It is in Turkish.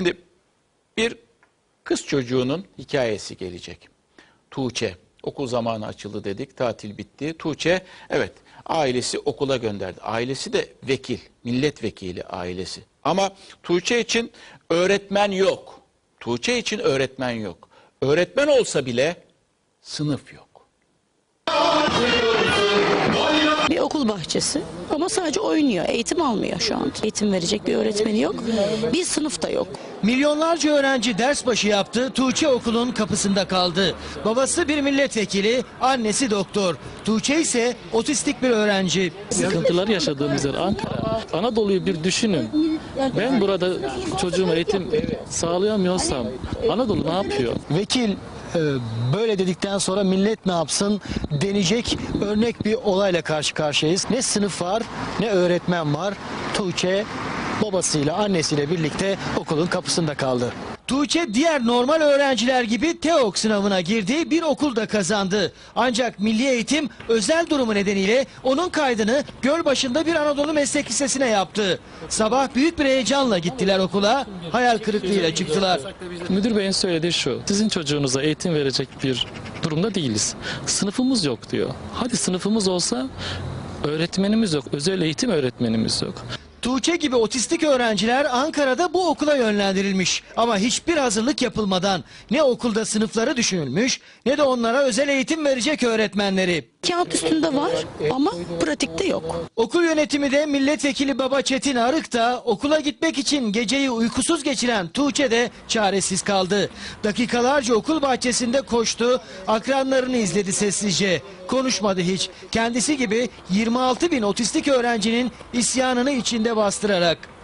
Şimdi bir kız çocuğunun hikayesi gelecek. Tuğçe. Okul zamanı açıldı dedik. Tatil bitti. Tuğçe evet ailesi okula gönderdi. Ailesi de vekil. Milletvekili ailesi. Ama Tuğçe için öğretmen yok. Tuğçe için öğretmen yok. Öğretmen olsa bile sınıf yok. Bir okul bahçesi ama sadece oynuyor. Eğitim almıyor şu anda. Eğitim verecek bir öğretmeni yok. Bir sınıf da yok. Milyonlarca öğrenci ders başı yaptı, Tuğçe okulun kapısında kaldı. Babası bir milletvekili, annesi doktor. Tuğçe ise otistik bir öğrenci. Sıkıntıları yaşadığımız yer Ankara. Anadolu'yu bir düşünün. Ben burada çocuğuma eğitim sağlayamıyorsam Anadolu ne yapıyor? Vekil böyle dedikten sonra millet ne yapsın denecek örnek bir olayla karşı karşıyayız. Ne sınıf var ne öğretmen var. Tuğçe babasıyla annesiyle birlikte okulun kapısında kaldı. Tuğçe diğer normal öğrenciler gibi TEOK sınavına girdi, bir okulda kazandı. Ancak Milli Eğitim özel durumu nedeniyle onun kaydını Gölbaşı'nda bir Anadolu Meslek Lisesi'ne yaptı. Sabah büyük bir heyecanla gittiler okula, hayal kırıklığıyla çıktılar. Müdür beyin söylediği şu. Sizin çocuğunuza eğitim verecek bir durumda değiliz. Sınıfımız yok diyor. Hadi sınıfımız olsa öğretmenimiz yok. Özel eğitim öğretmenimiz yok. Tuğçe gibi otistik öğrenciler Ankara'da bu okula yönlendirilmiş. Ama hiçbir hazırlık yapılmadan ne okulda sınıfları düşünülmüş ne de onlara özel eğitim verecek öğretmenleri. Kağıt üstünde var ama pratikte yok. Okul yönetimi de milletvekili Baba Çetin Arık da okula gitmek için geceyi uykusuz geçiren Tuğçe de çaresiz kaldı. Dakikalarca okul bahçesinde koştu, akranlarını izledi sessizce. Konuşmadı hiç. Kendisi gibi 26 bin otistik öğrencinin isyanını içinde bastırarak.